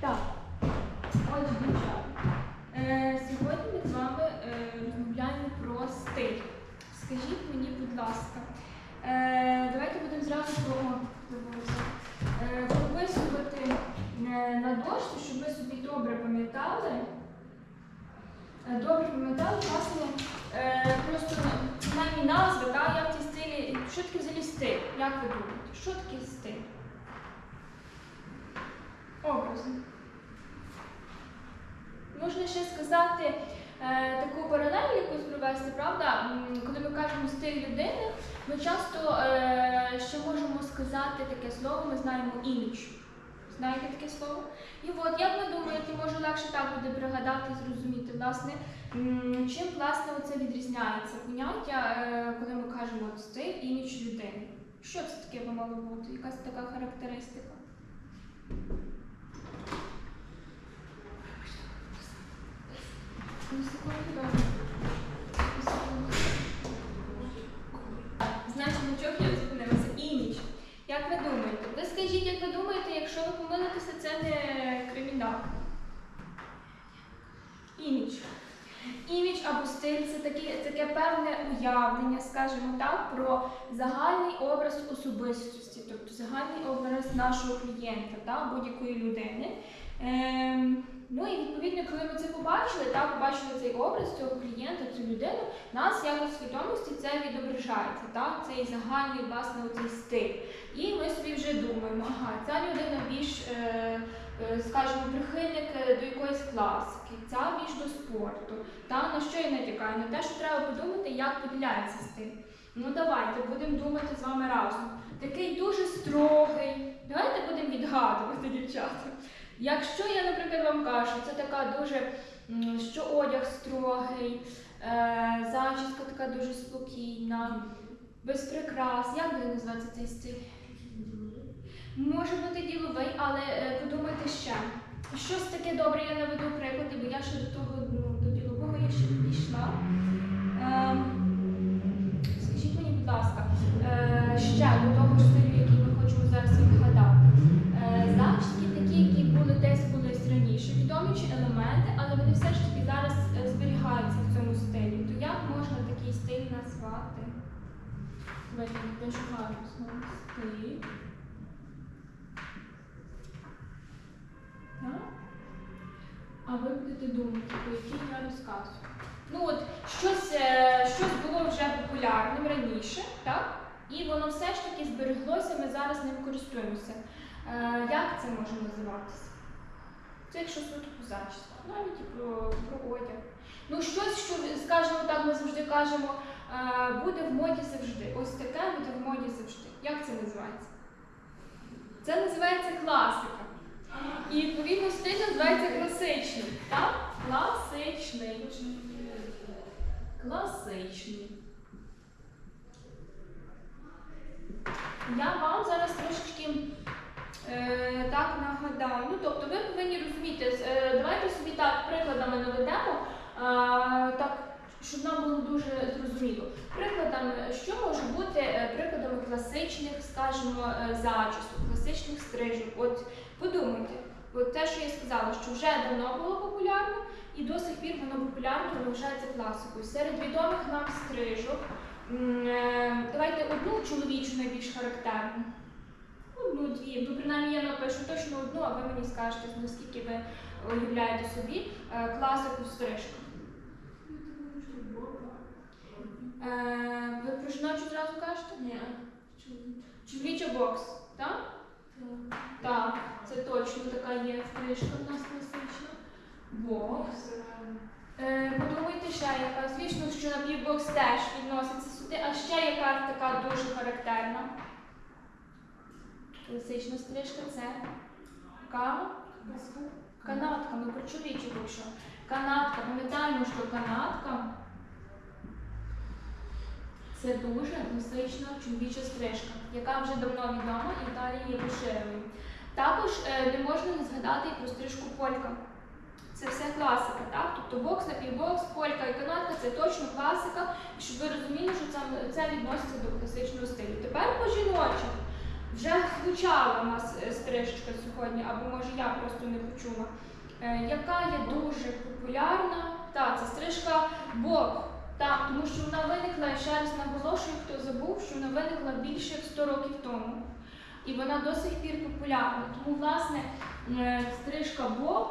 Так, отже, дівчата. Е, сьогодні ми з вами е, розмовляємо про стиль. Скажіть мені, будь ласка, е, давайте будемо зразу. Е, прописувати е, на дошці, щоб ми собі добре пам'ятали. Е, Добре пам'ятали, власне, е, просто принаймні назви, та, як ці стилі, що таке взагалі стиль? Як ви думаєте? Що таке стиль? Образно. Можна ще сказати е, таку паралель якусь провести, правда? Коли ми кажемо стиль людини, ми часто е, ще можемо сказати таке слово, ми знаємо імідж. Знаєте таке слово? І от, як ви думаєте, може легше так буде пригадати, зрозуміти, власне, чим власне оце відрізняється поняття, е, коли ми кажемо стиль, імідж людини? Що це таке би мало бути? Якась така характеристика? Значить, на чому я зупинилася? Як ви думаєте? Ви скажіть, як ви думаєте, якщо ви помилитеся, це не кримінал. Імідж. Імідж або стиль це таке певне уявлення, скажімо так, про загальний образ особистості, тобто загальний образ нашого клієнта, та, будь-якої людини. Ем, ну і відповідно, коли ми це побачили, та, побачили цей образ цього клієнта, цю людину, нас якось в свідомості це відображається, та, цей загальний власне оцей стиль. І ми собі вже думаємо, ага, ця людина більш, е, е, скажімо, прихильник е, до якоїсь класики, ця більш до спорту. Та на що я натякаю? На те, що треба подумати, як поділяється стиль. Ну давайте будемо думати з вами разом. Такий дуже строгий. Давайте будемо відгадувати, дівчата. Якщо я, наприклад, вам кажу, це така дуже, що одяг строгий, е, зачіска така дуже спокійна, без прикрас. Як буде називатися цей стиль? Може бути діловий, але е, подумайте ще. Щось таке добре, я наведу приклади, бо я ще до того ну, до ділового я ще не дійшла. Ем, скажіть мені, будь ласка, е, ще до того ж стилю, який ми хочемо зараз відгадати. Е, зачіски такі, які були десь колись раніше, відомі чи елементи, але вони все ж таки зараз е, зберігаються в цьому стилі. То як можна такий стиль назвати? Давайте знову стиль. А ви будете думати, по якій я розказую. Ну от щось, е, щось було вже популярним раніше, так? І воно все ж таки збереглося, ми зараз ним користуємося. Е, як це може називатися? Це якщо суто по зачіску, навіть і про, про одяг. Ну, щось, що, скажімо так, ми завжди кажемо, е, буде в моді завжди. Ось таке буде в моді завжди. Як це називається? Це називається класика. І відповідно стиль називається класичний. Так? Класичний. Класичний. Я вам зараз трошечки е, так нагадаю. Ну, тобто ви повинні розуміти, е, давайте собі так прикладами наведемо, е, так, щоб нам було дуже зрозуміло. Прикладами, що може бути е, прикладами класичних, скажімо, е, зачісок, класичних стрижок. От подумайте, от те, що я сказала, що вже давно було популярно, і до сих пір воно популярно, вважається класикою. Серед відомих нам стрижок. Е, Давайте одну чоловічу найбільш характерну. Одну-дві. Ну, принаймні я напишу точно одну, а ви мені скажете, наскільки ви уявляєте собі е, класику стрижку. Е, ви про жіночу зразу кажете? Ні. Чоловіча бокс, так? Так, це точно така є стрижка в нас класична. Бокс. Е, подумайте ще, яка, звісно, що напівбокс теж відноситься сюди, а ще яка така дуже характерна. Класична стрижка це ка... канатка. Ми про чоловічу якщо. Канатка. Пам'ятаємо, що канатка це дуже класична чоловіча стрижка, яка вже давно відома і далі є поширеною. Також е, не можна не згадати і про стрижку полька. Це все класика, так? Тобто бокс, напівбокс, полька і канатка це точно класика, і щоб ви розуміли, що це, це відноситься до класичного стилю. Тепер по жіночих. Вже звучала у нас е, стрижечка сьогодні, або може я просто не почула, е, яка є дуже популярна. Так, це стрижка Боб. Так, тому що вона виникла, я ще раз наголошую, хто забув, що вона виникла більше як 100 років тому. І вона до сих пір популярна. Тому, власне, е, стрижка Боб,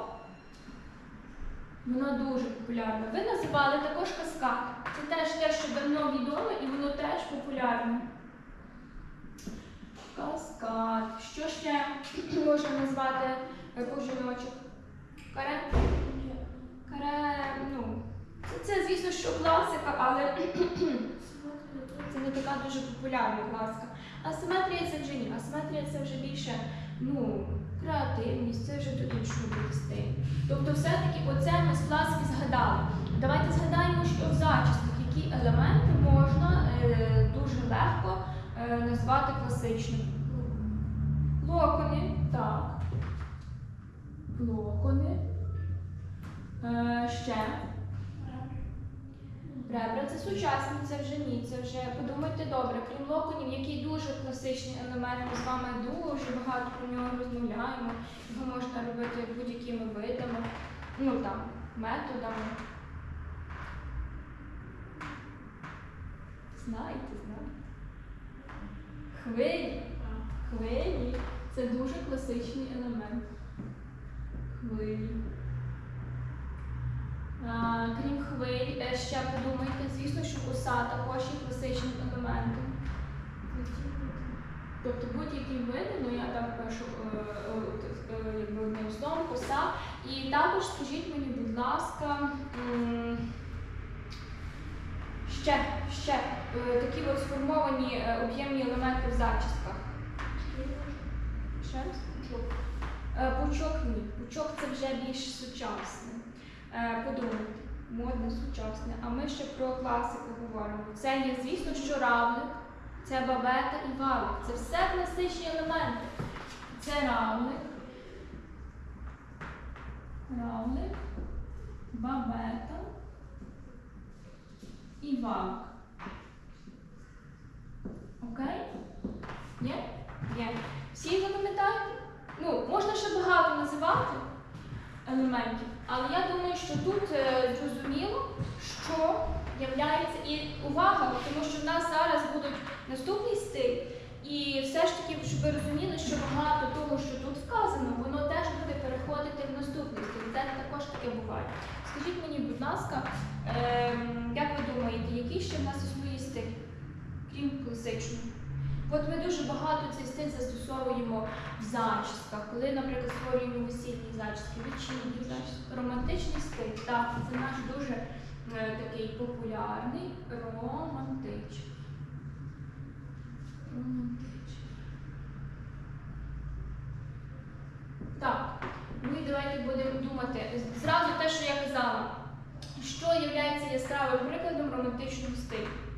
вона дуже популярна. Ви називали також каскад. Це теж те, що давно відомо, і воно теж популярне. Каскад. Що ще можна назвати жіночок? Каре? Каре, ну. Це, звісно, що класика, але це не така дуже популярна класика. Асиметрія це вже ні. Асиметрія це вже більше, ну, креативність, це вже до іншого буде. Тобто, все-таки оце ми з класики згадали. Давайте згадаємо, що в зачісках які елементи можна е, дуже легко е, назвати класичними. Локони, так. Локони. Е, ще. Ребра це сучасні, це вже ні. Це вже подумайте добре, крім локонів, який дуже класичний елемент, ми з вами дуже багато про нього розмовляємо. Його можна робити будь-якими видами, ну там, методами. Знаєте, знаєте. Хвилі. Хвилі це дуже класичний елемент. Хвилі. Крім хвиль, е, ще подумайте, звісно, що коса також є класичним елементом. Тобто будь-які види, ну я так пишу е, е, якби одним словом, коса. І також скажіть мені, будь ласка, ще, ще такі от сформовані об'ємні елементи в зачістках. Ще раз? Е, Пучок ні. Пучок це вже більш сучасне. Е, Подумайте, модне, сучасне. А ми ще про класику говоримо. Це є, звісно, що равлик, це бабета і валик. Це все класичні елементи. Це равлик, равлик, бабета і валик. Окей? Є? Є. Всі запам'ятаєте? Ну, можна ще багато називати елементів, але я думаю, що тут е, зрозуміло, що являється і увага, тому що в нас зараз будуть наступний стиль, і все ж таки, щоб ви розуміли, що багато того, що тут вказано, воно теж буде переходити в наступний стиль. Це також таке буває. Скажіть мені, будь ласка, ем, як ви думаєте, який ще в нас існує стиль, крім класичного? От ми дуже багато цей стиль застосовуємо в зачісках, коли, наприклад, створюємо весільні зачіски, вечірні зачіски, романтичний стиль. Так, це наш дуже е, такий популярний романтичний. Романтичний. Так, ну і давайте будемо думати. Зразу те, що я казала, що є яскравим прикладом романтичного стилю.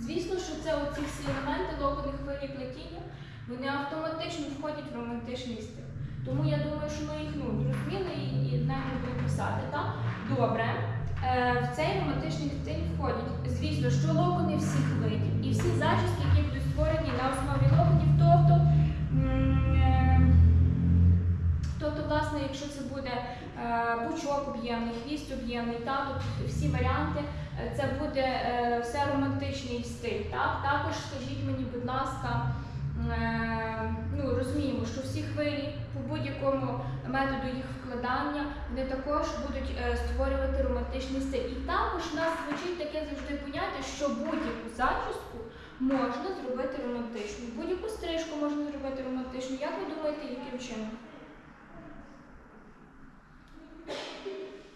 Звісно, що це оці всі елементи локони хвилі плетіння, вони автоматично входять в романтичний стиль. Тому я думаю, що ми їх ну, зрозуміли і, не будемо писати. Добре. Е, в цей романтичний стиль входять, звісно, що локони всіх видів і всі зачіски, які будуть створені на основі локонів, тобто. е, Тобто, власне, якщо це буде е, пучок об'ємний, хвіст об'ємний, тобто всі варіанти, е, це буде е, все романтичний стиль. Так? Також скажіть мені, будь ласка, е, ну, розуміємо, що всі хвилі по будь-якому методу їх вкладання вони також будуть е, створювати романтичний стиль. І також в нас звучить таке завжди поняття, що будь-яку зачіску можна зробити романтичною. Будь-яку стрижку можна зробити романтичною. Як ви думаєте, яким чином?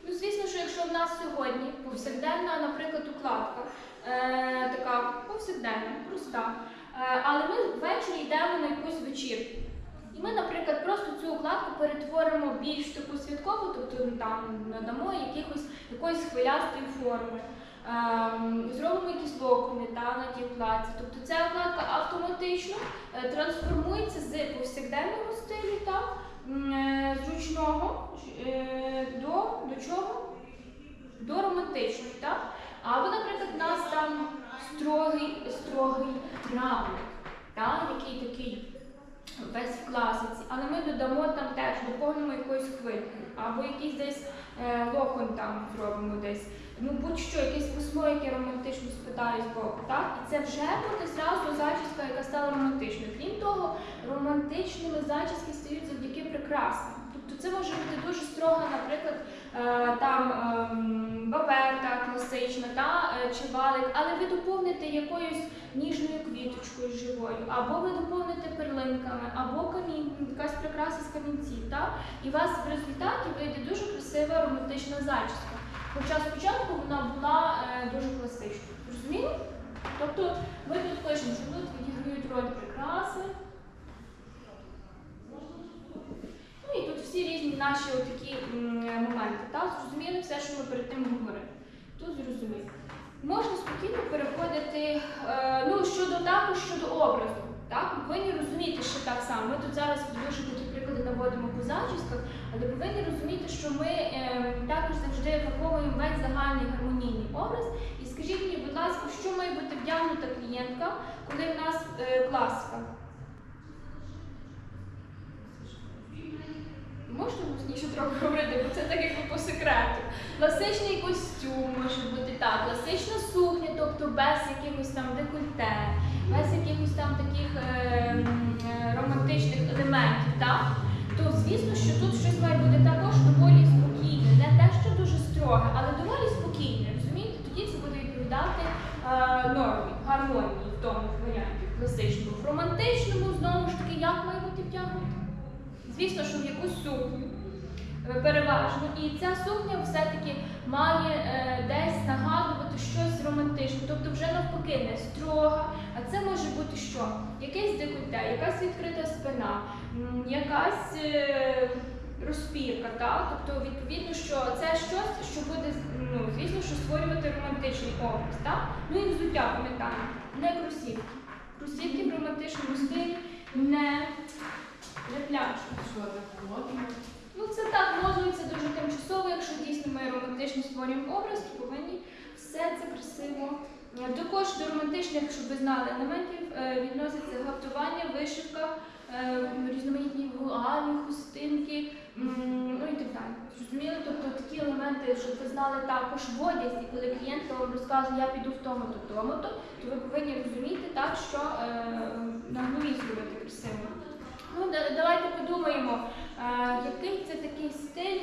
Ну, звісно, що якщо в нас сьогодні повсякденна, наприклад, укладка, е, така повсякденна, проста, е, але ми ввечері йдемо на якусь вечірку. І ми, наприклад, просто цю укладку перетворимо більш таку святкову, тобто ну, там надамо якихось, якоїсь хвилястої форми. Ем, зробимо якісь локони та, на тій укладці. Тобто ця укладка автоматично е, трансформується з повсякденного стилю та, е, зручного е, до, до чого? До романтичного. Або, наприклад, у нас там строгий, строгий равлик. та, який такий весь в класиці, але ми додамо там теж, доповнимо якоюсь хвилькою, або якийсь десь е, локон там зробимо десь. Ну, будь-що, якесь письмо, яке романтично спитає з боку, так? І це вже буде зразу зачіска, яка стала романтичною. Крім того, романтичними зачіски стають завдяки прикрасам. Тобто це може бути дуже строга, наприклад, там ем, баберка класична, та, е, чи валик, але ви доповните якоюсь ніжною квіточкою живою, або ви доповните перлинками, або камінь, якась прикраса з камінців. Та? І у вас в результаті вийде дуже красива романтична зачіска. Хоча спочатку вона була е, дуже класичною. Розуміли? Тобто ми тут пишемо, що відіграють роль прикраси. Ну і тут всі різні наші отакі м, моменти. Так? Зрозуміли все, що ми перед тим говорили. Тут зрозуміло. Можна спокійно переходити, е, ну, щодо також щодо образу. Так? Ми повинні розуміти, що так само. Ми тут зараз дуже такі приклади наводимо по зачісках, але повинні розуміти, що ми е, також завжди враховуємо весь загальний гармонійний образ. І скажіть мені, будь ласка, що має бути вдягнута клієнтка, коли в нас е, класика? Можна голосніше трохи говорити, бо це так якби по секрету. Класичний костюм може бути так, класична сукня, тобто без якихось там декольте, без якихось там таких е, е, романтичних елементів, так? То звісно, що тут щось має бути також доволі спокійне, не те, що дуже строге, але доволі спокійне. Розумієте? Тоді це буде відповідати е, нормі, гармонії в тому варіанті класичному. В романтичному знову ж таки, як має бути втягнути? Звісно, що в якусь сукню е, переважно. І ця сукня все-таки має е, десь нагадувати щось романтичне, тобто вже навпаки не строга. А це може бути що? Якесь декольте, якась відкрита спина, якась е, розпірка, так? Тобто, відповідно, що це щось, що буде, ну, звісно, що створювати романтичний образ, так? Ну і взуття, пам'ятаємо, не кросівки. Кросівки в романтичному стилі не не пляшуть. Що? Ну це так, модно, це дуже тимчасово. Якщо дійсно ми романтично створюємо образ, то повинні все це красиво. Е, Також до романтичних, щоб ви знали, елементів е, відноситься гаптування, вишивка, е, різноманітні вуалі, хустинки, ну і так далі. Зрозуміли? Тобто такі елементи, щоб ви знали також в одязі, коли клієнтка вам розказує, я піду в тому-то, тому-то, то ви повинні розуміти так, що на голові зробити красиво. Ну, давайте подумаємо, який це такий стиль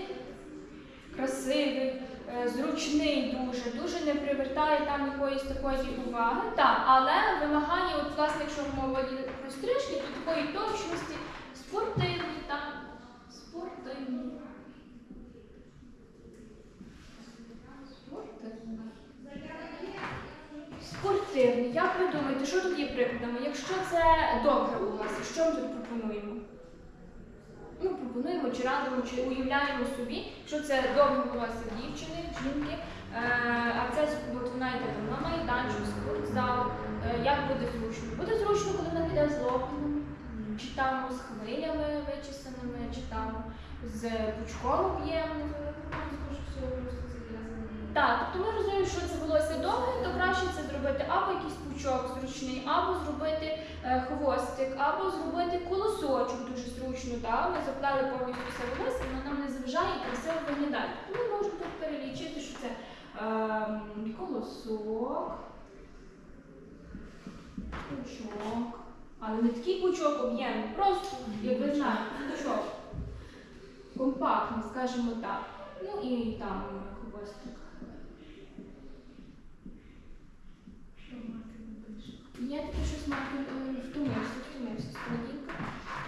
красивий, е, зручний дуже, дуже не привертає там якоїсь такої уваги. Так, але вимагає, от, власне, якщо мова йде про стрижки, то такої точності, спортивні, так, спортивні. Спортивні. Спортивні. Як ви думаєте, що тут є прикладами? Якщо це довге волосся, що ми тут пропонуємо? Ну, пропонуємо чи радимо, чи уявляємо собі, що це довге волосся дівчини, жінки, е, а це от вона йде там на майданчик, спортзал. Е, як буде зручно? Буде зручно, коли вона піде з локоном, чи там з хвилями вичесаними, чи там з пучком об'ємним. Так, тобто ми розуміємо, що це волосся довге, то краще це зробити або якийсь пучок зручний, або зробити е, хвостик, або зробити колосочок дуже зручно. Так? Ми заплели повністю все волосся, воно нам не заважає і красиво виглядає. Тобто ми можемо тут перелічити, що це ем, колосок, пучок. Але не такий пучок об'ємний, просто, як ви знаєте, пучок. Компактний, скажімо так. Ну і там хвостик. Я таке щось маю е, втомився, втомився з.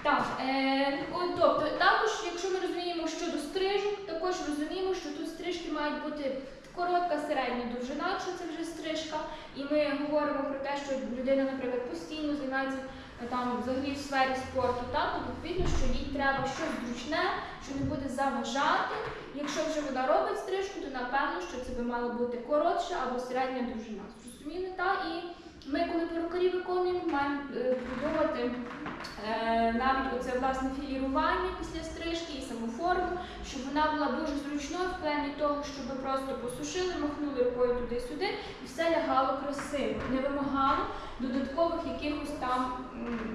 Так, е, от, тобто, також, якщо ми розуміємо щодо стрижок, також розуміємо, що тут стрижки мають бути коротка, середня довжина, якщо це вже стрижка. І ми говоримо про те, що людина, наприклад, постійно займається е, там взагалі в сфері спорту, так, відповідно, що їй треба щось зручне, що не буде заважати. Якщо вже вона робить стрижку, то напевно, що це би мало бути коротша або середня довжина. Зрозуміли, так? І Ми, коли перукарі виконуємо, маємо е, придумати е, навіть оце власне філірування після стрижки і саму форму, щоб вона була дуже зручною в плані того, щоб просто посушили, махнули рукою туди-сюди і все лягало красиво, не вимагало додаткових якихось там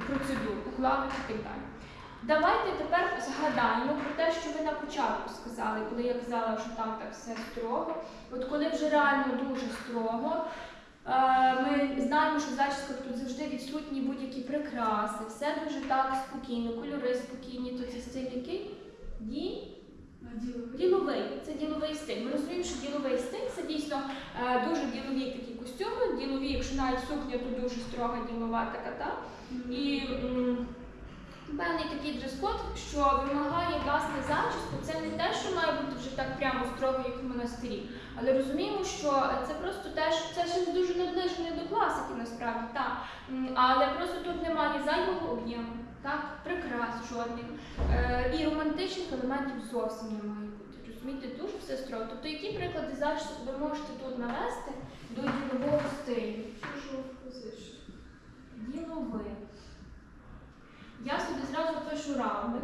процедур, укладок і так далі. Давайте тепер згадаємо про те, що ви на початку сказали, коли я казала, що там так все строго. От коли вже реально дуже строго, е, ми знаємо, що в зачісках тут завжди відсутні будь-які прикраси, все дуже так спокійно, кольори спокійні, то це стиль який? Ді? Діловий, це діловий стиль. Ми розуміємо, що діловий стиль це дійсно е, дуже ділові такі костюми, ділові, якщо навіть сукня, то дуже строга ділова така, та? І певний такий дрес-код, що вимагає власне зачіску, це не те, що має бути вже так прямо строго, як в монастирі. Але розуміємо, що це просто теж це ще дуже наближено до класики, насправді, так. Але просто тут немає зайвого об'єму, так, прикрас жодних. Е, і романтичних елементів зовсім не має бути. Розумієте, дуже все строго. Тобто, які приклади зачісок ви можете тут навести до ділового стилю? Діловий. Я собі зразу пишу равник.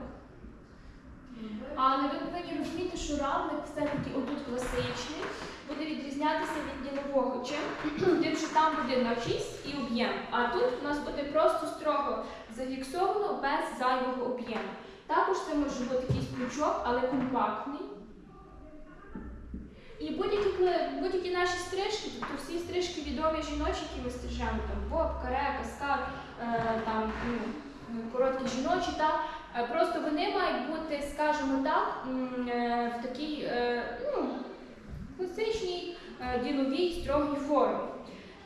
Але ви повинні розуміти, що равник все-таки отут класичний буде відрізнятися від ділового. Чим? Тим, що там буде навчість і об'єм. А тут у нас буде просто строго зафіксовано без зайвого об'єму. Також це може бути якийсь пучок, але компактний. І будь-які будь-які наші стрижки, тобто всі стрижки відомі жіночі, які ми стрижемо, там боб, каре, каскад, е, там ну, короткі жіночі, та просто вони мають бути, скажімо так, е, в такій е, ну, класичній е, діловій строгій формі.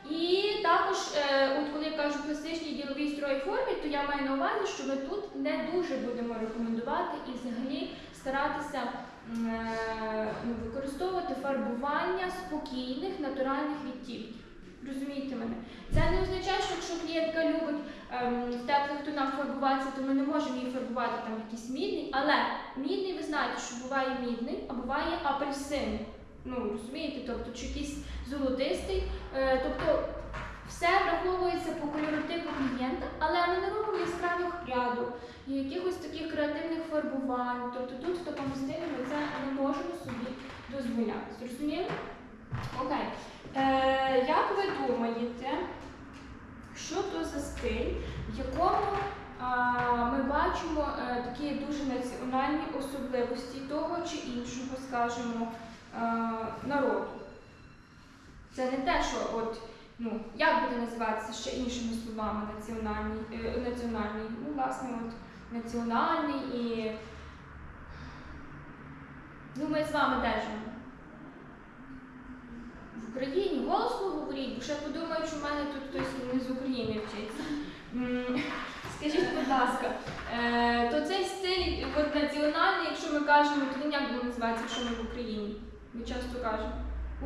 І також, е, от коли я кажу класичній діловій строгій формі, то я маю на увазі, що ми тут не дуже будемо рекомендувати і взагалі старатися е, використовувати фарбування спокійних натуральних відтінків. Розумієте мене? Це не означає, що якщо клієнтка любить в теплих тонах фарбуватися, то ми не можемо її фарбувати там якийсь мідний. Але мідний, ви знаєте, що буває мідний, а буває апельсин. Ну, розумієте, тобто чи якийсь золотистий. Е, тобто все враховується по кольоротипу клієнта, але ми не робимо яскравих ряду, якихось таких креативних фарбувань. Тобто тут в такому стилі ми це не можемо собі дозволяти. Зрозуміли? Окей. Е, як ви думаєте, що то за стиль, в якому а, ми бачимо е, такі дуже національні особливості того чи іншого, скажімо, е, народу? Це не те, що от, ну, як буде називатися ще іншими словами національний, е, національний, ну, власне, от, національний і. Ну, ми з вами держимо. В Україні голосно говоріть, бо ще подумають, що в мене тут хтось не з України вчиться. Скажіть, будь ласка, е, то цей стиль національний, якщо ми кажемо, то він як буде називатися, якщо ми в Україні? Ми часто кажемо.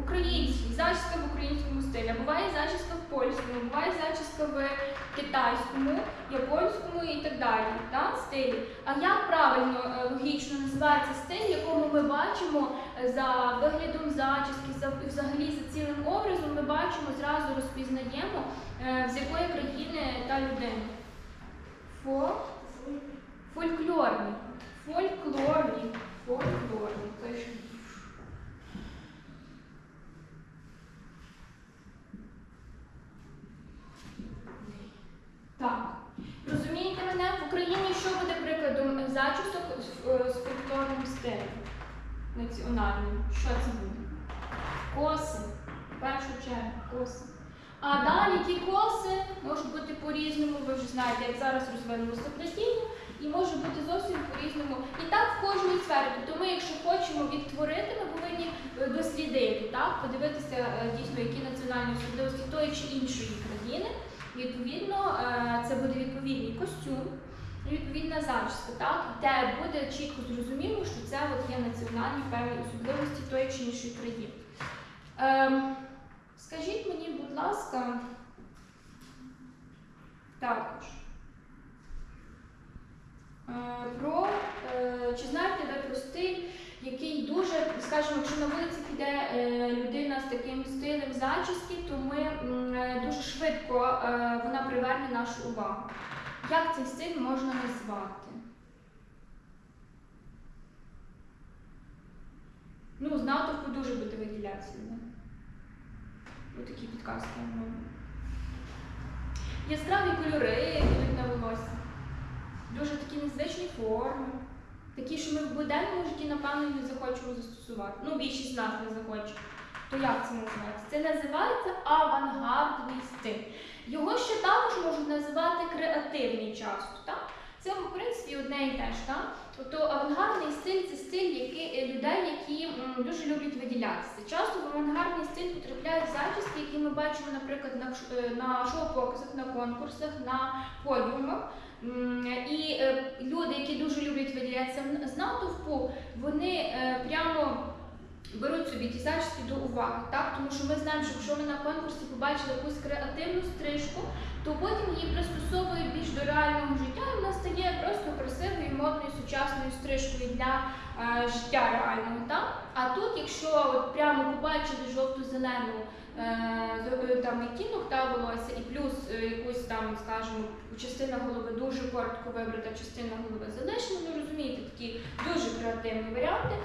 Український, зачіска в українському стилі. Буває зачіска в польському, буває зачіска в китайському, японському і так далі. Так, стилі. А як правильно е, логічно називається стиль, якому ми бачимо е, за виглядом зачіски, за взагалі за цілим образом, ми бачимо зразу розпізнаємо, е, з якої країни та людина. Фо... Фольклорний. Фольклорний. Фольклорний. Пишемо. Так. Розумієте мене? В Україні що буде прикладом зачісок з, е, з фольклорним стилем національним? Що це буде? Коси. В першу чергу коси. А далі ті коси можуть бути знаєте, як зараз розвинулося плетіння, і може бути зовсім по-різному. І так в кожній сфері. Тобто ми, якщо хочемо відтворити, ми повинні е, дослідити, так? подивитися е, дійсно, які національні особливості тої чи іншої країни. Відповідно, е, це буде відповідний костюм, відповідна зачіска, так? де буде чітко зрозуміло, що це от є національні певні особливості тої чи іншої країни. Ем, скажіть мені, будь ласка, також. Е, Про е, чи знаєте ви про стиль, який дуже, скажімо, якщо на вулиці піде е, людина з таким стилем зачіски, то ми дуже швидко вона приверне нашу увагу. Як цей стиль можна назвати? Ну, з натовпу дуже буде виділятися. Ось такі підказки. Яскраві кольори будуть на волосі. Дуже такі незвичні форми. Такі, що ми в буденному житті, напевно, не захочемо застосувати. Ну, більшість з нас не захоче. То як це називається? Це називається авангардний стиль. Його ще також можуть називати креативний часто. Так? Це, в принципі, одне і те ж. Так? Тобто авангардний стиль це стиль який, е, людей, які дуже люблять виділятися. Часто в авангардний стиль потрапляють зачіски, які ми бачимо, наприклад, на, е, на шоу-показах, на конкурсах, на подіумах. І е, люди, які дуже люблять виділятися з натовпу, вони прямо беруть собі ті зачіски до уваги, так? Тому що ми знаємо, що якщо ми на конкурсі побачили якусь креативну стрижку, то потім її пристосовують більш до реального життя, і вона стає просто красивою, модною, сучасною стрижкою для е, життя реального. Так? А тут, якщо от прямо побачили жовто-зелену е, е, там відтінок та волосся, і плюс е, якусь там, скажімо, частина голови дуже коротко вибрита, частина голови залишена, ну розумієте, такі дуже креативні варіанти.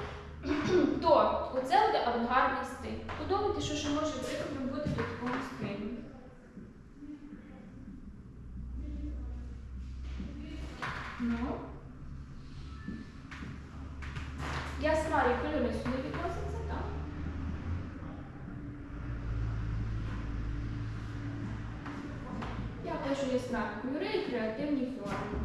То оце буде авангардний стиль. Подумайте, що ще може бути до такого стилю. Ну. я Яскраві кольори сюди відносяться, так? Я пишу яскраві кольори і креативні форми.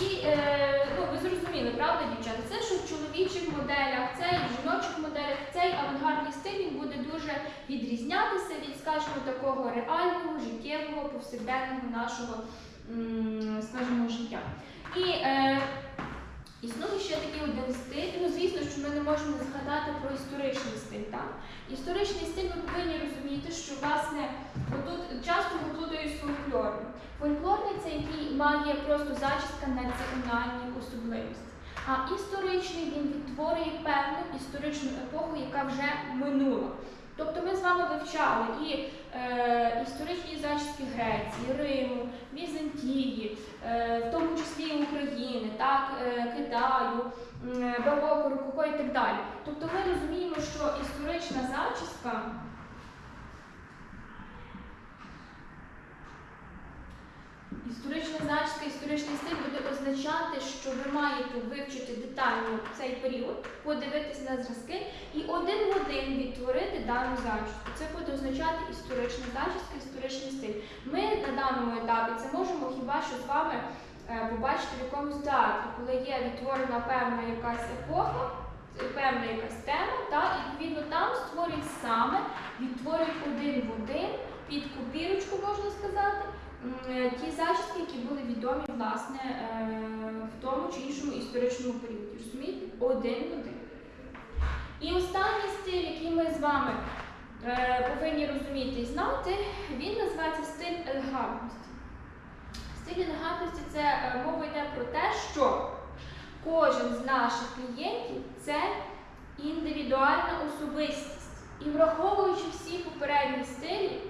І е, ну, ви зрозуміли, правда, дівчата? Це що в чоловічих моделях, це і в жіночих моделях, цей авангардний стиль буде дуже відрізнятися від, скажімо, такого реального, життєвого, повсякденного нашого, скажімо, життя. І е, існує ще такий один стиль. Ну, звісно, що ми не можемо згадати про історичний стиль. Так? Історичний стиль ви повинні розуміти, що власне отут часто його плутають з. Фольклорний це який має просто зачіска національні особливості. А історичний він відтворює певну історичну епоху, яка вже минула. Тобто ми з вами вивчали і е, історичні зачіски Греції, Риму, Візантії, е, в тому числі України, так, е, Китаю, е, бароко, рококо і так далі. Тобто ми розуміємо, що історична зачіска Історична зачіска, історичний стиль буде означати, що ви маєте вивчити детально цей період, подивитися на зразки і один в один відтворити дану зачіску. Це буде означати історична зачіска, історичний стиль. Ми на даному етапі це можемо хіба що з вами е, побачити в якомусь театрі, коли є відтворена певна якась епоха, е, певна якась тема, та, і відповідно там створюють саме, відтворюють один в один під копірочку, можна сказати. Е, ті зачіски, які були відомі власне е, в тому чи іншому історичному періоді. Розумієте? Один один. І останній стиль, який ми з вами е, повинні розуміти і знати, він називається стиль елегантності. Стиль елегантності це мова йде про те, що кожен з наших клієнтів це індивідуальна особистість. І враховуючи всі попередні стилі,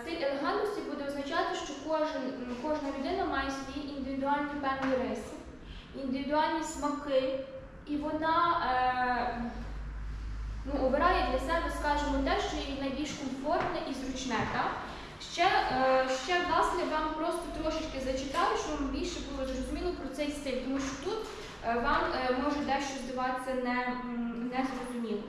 Стиль елегантності буде означати, що кожен, кожна людина має свої індивідуальні певні риси, індивідуальні смаки, і вона е, ну, обирає для себе, скажімо, те, що їй найбільш комфортне і зручне. Так? Ще, е, ще власне вам просто трошечки зачитаю, щоб вам більше було зрозуміло про цей стиль, тому що тут е, вам е, може дещо здаватися не, м, незрозуміло.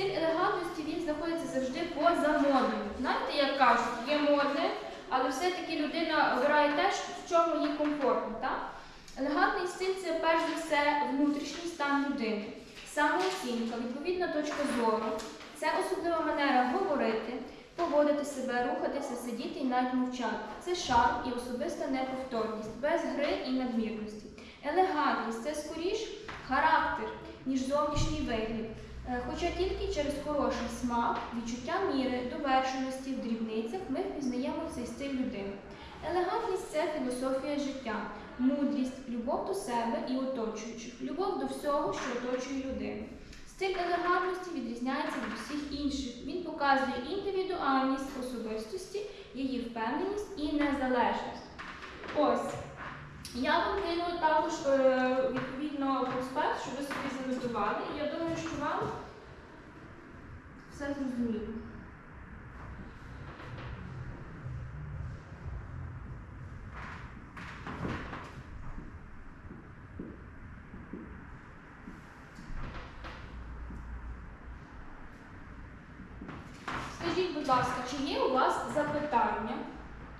Стиль елегантності він знаходиться завжди поза модою. Знаєте, як кажуть, є модне, але все-таки людина обирає те, в чому їй комфортно. Так? Елегантний стиль це перш за все внутрішній стан людини, самооцінка, відповідна точка зору, це особлива манера говорити, поводити себе, рухатися, сидіти і навіть мовчати. Це шарм і особиста неповторність, без гри і надмірності. Елегантність це скоріш характер, ніж зовнішній вигляд. Е, Хоча тільки через хороший смак, відчуття міри, довершеності в дрібницях ми впізнаємо цей стиль людини. Елегантність це філософія життя, мудрість, любов до себе і оточуючих, любов до всього, що оточує людину. Стиль елегантності відрізняється від усіх інших. Він показує індивідуальність особистості, її впевненість і незалежність. Ось. Я вам кинула також е, відповідно конспект, щоб ви собі занотували. Я думаю, що вам все зрозуміло. Скажіть, будь ласка, чи є у вас запитання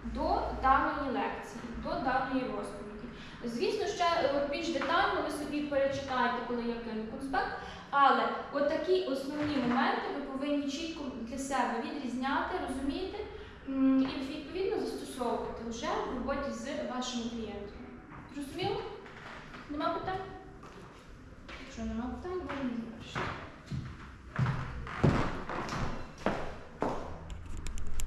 до даної лекції? Звісно, ще е, більш детально ви собі перечитаєте, коли я кину конспект, але от такі основні моменти ви повинні чітко для себе відрізняти, розуміти і відповідно застосовувати вже в роботі з вашими клієнтами. Зрозуміло? Нема питань? Якщо нема питань, можемо завершити.